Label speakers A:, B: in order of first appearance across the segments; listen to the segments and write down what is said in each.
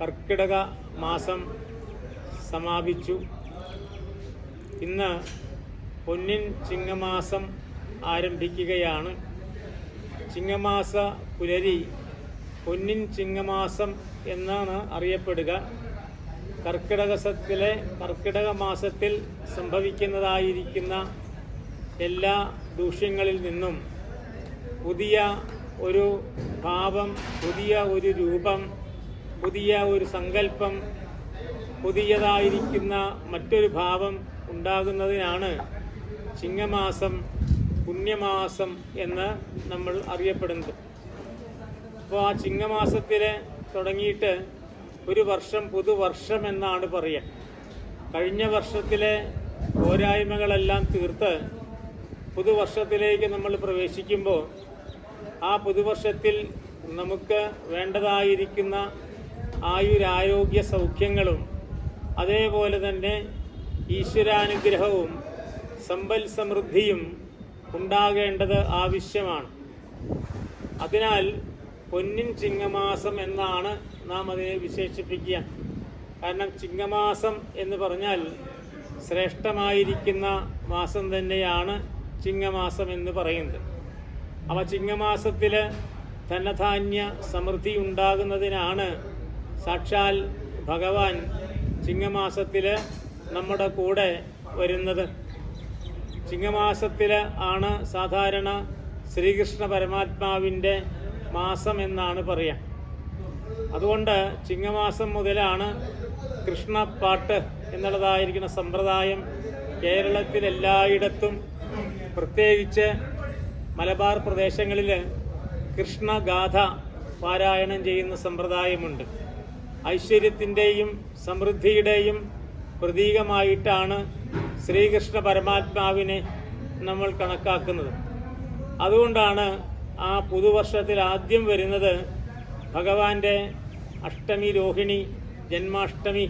A: കർക്കിടക മാസം സമാപിച്ചു. ഇന്ന് പൊന്നിൻ ചിങ്ങമാസം ആരംഭിക്കുകയാണ്. ചിങ്ങമാസ പുലരി പൊന്നിൻ ചിങ്ങമാസം എന്നാണ് അറിയപ്പെടുക. കർക്കിടകസത്തിലെ കർക്കിടക മാസത്തിൽ സംഭവിക്കുന്നതായിരിക്കുന്ന എല്ലാ ദൂഷ്യങ്ങളിൽ നിന്നും പുതിയ ഒരു ഭാവം പുതിയ ഒരു രൂപം പുതിയ ഒരു സങ്കല്പം പുതിയതായിരിക്കുന്ന മറ്റൊരു ഭാവം ഉണ്ടാകുന്നതിനാണ് ചിങ്ങമാസം പുണ്യമാസം എന്ന് നമ്മൾ അറിയപ്പെടുന്നത്. അപ്പോൾ ആ ചിങ്ങമാസത്തിൽ തുടങ്ങിയിട്ട് ഒരു വർഷം പുതുവർഷം എന്നാണ് പറയുക കഴിഞ്ഞ വർഷത്തിലെ പോരായ്മകളെല്ലാം തീർത്ത് പുതുവർഷത്തിലേക്ക് നമ്മൾ പ്രവേശിക്കുമ്പോൾ ആ പുതുവർഷത്തിൽ നമുക്ക് വേണ്ടതായിരിക്കുന്ന ആയുരാരോഗ്യ സൗഖ്യങ്ങളും അതേപോലെ തന്നെ ഈശ്വരാനുഗ്രഹവും സമ്പൽ സമൃദ്ധിയും ഉണ്ടാകേണ്ടത് ആവശ്യമാണ്. അതിനാൽ പൊന്നിൻ ചിങ്ങമാസം എന്നാണ് നാം അതിനെ വിശേഷിപ്പിക്കുക. കാരണം ചിങ്ങമാസം എന്ന് പറഞ്ഞാൽ ശ്രേഷ്ഠമായിരിക്കുന്ന മാസം തന്നെയാണ് ചിങ്ങമാസം എന്ന് പറയുന്നത്. അവ ചിങ്ങമാസത്തിൽ ധനധാന്യ സമൃദ്ധി ഉണ്ടാകുന്നതിനാണ് സാക്ഷാൽ ഭഗവാൻ ചിങ്ങമാസത്തിൽ നമ്മുടെ കൂടെ വരുന്നത്. ചിങ്ങമാസത്തിൽ ആണ് സാധാരണ ശ്രീകൃഷ്ണ പരമാത്മാവിന്റെ മാസം എന്നാണ് പറയുക അതുകൊണ്ട് ചിങ്ങമാസം മുതലാണ് കൃഷ്ണപ്പാട്ട് എന്നുള്ളതായിരിക്കുന്ന സമ്പ്രദായം കേരളത്തിലെല്ലായിടത്തും പ്രത്യേകിച്ച് മലബാർ പ്രദേശങ്ങളിൽ കൃഷ്ണഗാഥ പാരായണം ചെയ്യുന്ന സമ്പ്രദായമുണ്ട്. ഐശ്വര്യത്തിന്റെയും സമൃദ്ധിയുടെയും പ്രതീകമായിട്ടാണ് ശ്രീകൃഷ്ണ പരമാത്മാവിനെ നമ്മൾ കണക്കാക്കുന്നത്. അതുകൊണ്ടാണ് ആ പുതുവർഷത്തിൽ ആദ്യം വരുന്നത് ഭഗവാന്റെ അഷ്ടമി രോഹിണി ജന്മാഷ്ടമി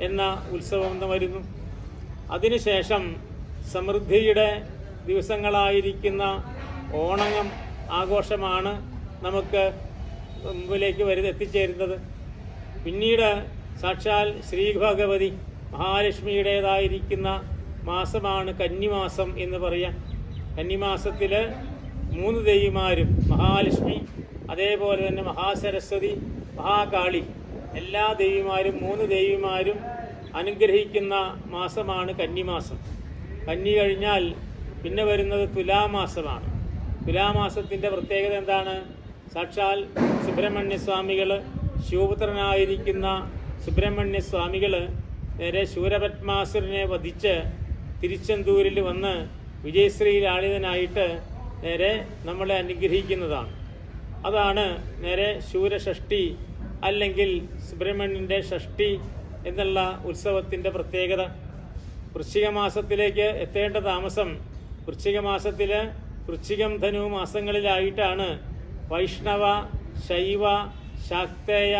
A: എന്ന ഉത്സവം വരുന്നു. അതിനുശേഷം സമൃദ്ധിയുടെ ദിവസങ്ങളായിരിക്കുന്ന ഓണങ്ങം ആഘോഷമാണ് നമുക്ക് മുമ്പിലേക്ക് വരുന്ന എത്തിച്ചേരുന്നത് പിന്നീട് സാക്ഷാൽ ശ്രീ ഭഗവതി മഹാലക്ഷ്മിയുടേതായിരിക്കുന്ന മാസമാണ് കന്നിമാസം എന്ന് പറയാം. കന്നിമാസത്തിൽ മൂന്ന് ദേവിമാരും മഹാലക്ഷ്മി അതേപോലെ തന്നെ മഹാസരസ്വതി മഹാകാളി എല്ലാ ദേവിമാരും മൂന്ന് ദേവിമാരും അനുഗ്രഹിക്കുന്ന മാസമാണ് കന്നിമാസം. കന്നി കഴിഞ്ഞാൽ പിന്നെ വരുന്നത് തുലാമാസമാണ്. തുലാമാസത്തിന്റെ പ്രത്യേകത എന്താണ്? സാക്ഷാൽ സുബ്രഹ്മണ്യ സ്വാമികൾ ശിവപുത്രനായിരിക്കുന്ന സുബ്രഹ്മണ്യ സ്വാമികൾ നേരെ ശൂരപത്മാസുരനെ വധിച്ച് തിരുച്ചെന്തൂരിൽ വന്ന് വിജയശ്രീ ലാളിതനായിട്ട് നേരെ നമ്മളെ അനുഗ്രഹിക്കുന്നതാണ്. അതാണ് നേരെ ശൂരഷഷ്ടി അല്ലെങ്കിൽ സുബ്രഹ്മണ്യന്റെ ഷഷ്ടി എന്നുള്ള ഉത്സവത്തിന്റെ പ്രത്യേകത. വൃശ്ചിക മാസത്തിലേക്ക് എത്തേണ്ട താമസം വൃശ്ചിക മാസത്തിൽ വൃശ്ചികം ധനു മാസങ്ങളിലായിട്ടാണ് വൈഷ്ണവ ശൈവ ശാക്തേയ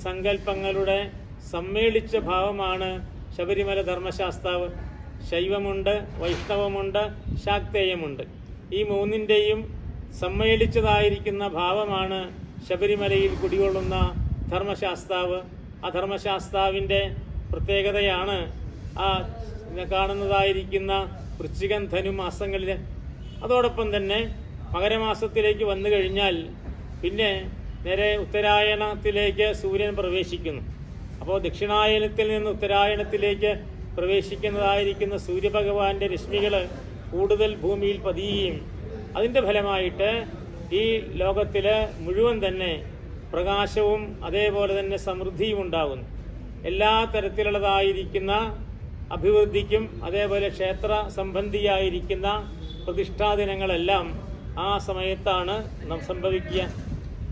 A: സങ്കല്പങ്ങളുടെ സമ്മേളിച്ച ഭാവമാണ് ശബരിമല ധർമ്മശാസ്താവ്. ശൈവമുണ്ട് വൈഷ്ണവമുണ്ട് ശാക്തേയമുണ്ട്. ഈ മൂന്നിന്റെയും സമ്മേളിച്ചതായിരിക്കുന്ന ഭാവമാണ് ശബരിമലയിൽ കുടികൊള്ളുന്ന ധർമ്മശാസ്താവ്. ആ ധർമ്മശാസ്താവിന്റെ പ്രത്യേകതയാണ് ആ കാണുന്നതായിരിക്കുന്ന വൃശ്ചികൻ ധനു മാസങ്ങളിൽ അതോടൊപ്പം തന്നെ മകരമാസത്തിലേക്ക് വന്നു കഴിഞ്ഞാൽ പിന്നെ നേരെ ഉത്തരായണത്തിലേക്ക് സൂര്യൻ പ്രവേശിക്കുന്നു. അപ്പോൾ ദക്ഷിണായനത്തിൽ നിന്ന് ഉത്തരായണത്തിലേക്ക് പ്രവേശിക്കുന്നതായിരിക്കുന്ന സൂര്യഭഗവാന്റെ രശ്മികൾ കൂടുതൽ ഭൂമിയിൽ പതിയുകയും അതിന്റെ ഫലമായിട്ട് ഈ ലോകത്തിൽ മുഴുവൻ തന്നെ പ്രകാശവും അതേപോലെ തന്നെ സമൃദ്ധിയും ഉണ്ടാകുന്നു. എല്ലാ തരത്തിലുള്ളതായിരിക്കുന്ന അഭിവൃദ്ധിക്കും അതേപോലെ ക്ഷേത്ര സംബന്ധിയായിരിക്കുന്ന പ്രതിഷ്ഠാദിനങ്ങളെല്ലാം ആ സമയത്താണ് നാം സംഭവിക്കുക.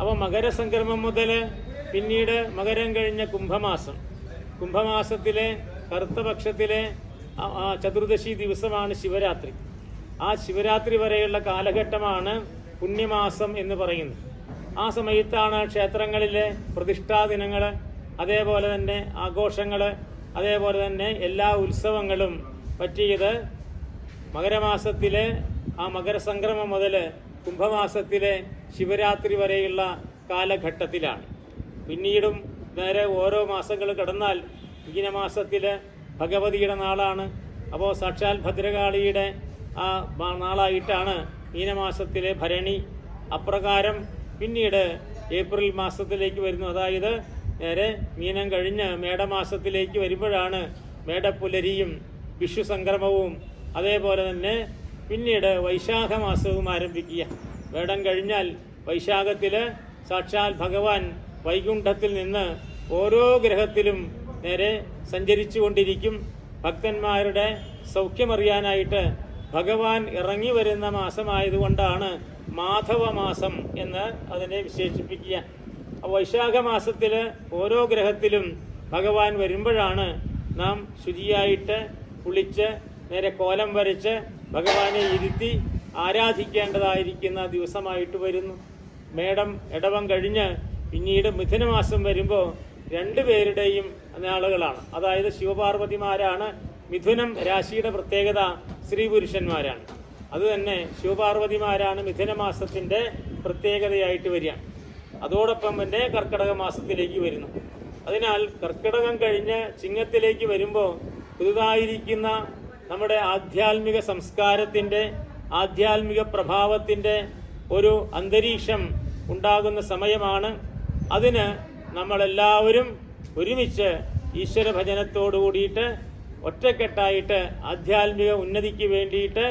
A: അപ്പോൾ മകരസംക്രമം മുതൽ പിന്നീട് മകരം കഴിഞ്ഞ കുംഭമാസം. കുംഭമാസത്തിലെ കറുത്ത പക്ഷത്തിലെ ആ- ആ ചതുർദശി ദിവസമാണ് ശിവരാത്രി. ആ ശിവരാത്രി വരെയുള്ള കാലഘട്ടമാണ് പുണ്യമാസം എന്ന് പറയുന്നത്. ആ സമയത്താണ് ക്ഷേത്രങ്ങളിലെ പ്രതിഷ്ഠാ ദിനങ്ങൾ അതേപോലെ തന്നെ ആഘോഷങ്ങൾ അതേപോലെ തന്നെ എല്ലാ ഉത്സവങ്ങളും പറ്റിയത് മകരമാസത്തിലെ ആ മകരസംക്രമം മുതൽ കുംഭമാസത്തിലെ ശിവരാത്രി വരെയുള്ള കാലഘട്ടത്തിലാണ്. പിന്നീടും നേരെ ഓരോ മാസങ്ങൾ കടന്നാൽ മീനമാസത്തിലെ ഭഗവതിയുടെ നാളാണ്. അപ്പോൾ സാക്ഷാൽ ഭദ്രകാളിയുടെ ആ നാളായിട്ടാണ് മീനമാസത്തിലെ ഭരണി അപ്രകാരം പിന്നീട് ഏപ്രിൽ മാസത്തിലേക്ക് വരുന്നു. അതായത് നേരെ മീനം കഴിഞ്ഞ് മേടമാസത്തിലേക്ക് വരുമ്പോഴാണ് മേടപ്പുലരിയും വിഷു സംക്രമവും അതേപോലെ തന്നെ പിന്നീട് വൈശാഖ മാസവും ആരംഭിക്കുക. വേടം കഴിഞ്ഞാൽ വൈശാഖത്തിൽ സാക്ഷാൽ ഭഗവാൻ വൈകുണ്ഠത്തിൽ നിന്ന് ഓരോ ഗ്രഹത്തിലും നേരെ സഞ്ചരിച്ചു കൊണ്ടിരിക്കും. ഭക്തന്മാരുടെ സൗഖ്യമറിയാനായിട്ട് ഭഗവാൻ ഇറങ്ങി വരുന്ന മാസമായതുകൊണ്ടാണ് മാധവ മാസം എന്ന് അതിനെ വിശേഷിപ്പിക്കുക. വൈശാഖ മാസത്തിൽ ഓരോ ഗ്രഹത്തിലും ഭഗവാൻ വരുമ്പോഴാണ് നാം ശുചിയായിട്ട് കുളിച്ച് നേരെ കോലം വരച്ച് ഭഗവാനെ ഇരുത്തി ആരാധിക്കേണ്ടതായിരിക്കുന്ന ദിവസമായിട്ട് വരുന്നു. മേടം ഇടവം കഴിഞ്ഞ് പിന്നീട് മിഥുനമാസം വരുമ്പോൾ രണ്ടുപേരുടെയും നാളുകളാണ്. അതായത് ശിവപാർവതിമാരാണ് മിഥുനം രാശിയുടെ പ്രത്യേകത സ്ത്രീ പുരുഷന്മാരാണ് അത് തന്നെ ശിവപാർവതിമാരാണ് മിഥുനമാസത്തിന്റെ പ്രത്യേകതയായിട്ട് വരിക. അതോടൊപ്പം തന്നെ കർക്കിടക മാസത്തിലേക്ക് വരുന്നു. അതിനാൽ കർക്കിടകം കഴിഞ്ഞ് ചിങ്ങത്തിലേക്ക് വരുമ്പോൾ പുതുതായിരിക്കുന്ന നമ്മുടെ ആധ്യാത്മിക സംസ്കാരത്തിന്റെ ആധ്യാത്മിക പ്രഭാവത്തിന്റെ ഒരു അന്തരീക്ഷം ഉണ്ടാകുന്ന സമയമാണ്. അതിന് നമ്മളെല്ലാവരും ഒരുമിച്ച് ഈശ്വര ഭജനത്തോടു കൂടിയിട്ട് ഒറ്റക്കെട്ടായിട്ട് ആധ്യാത്മിക ഉന്നതിക്ക് വേണ്ടിയിട്ട്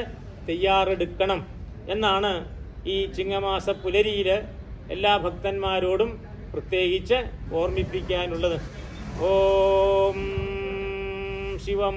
A: തയ്യാറെടുക്കണം എന്നാണ് ഈ ചിങ്ങമാസ പുലരിയിൽ എല്ലാ ഭക്തന്മാരോടും പ്രത്യേകിച്ച് ഓർമ്മിപ്പിക്കാനുള്ളത്. ഓം ശിവം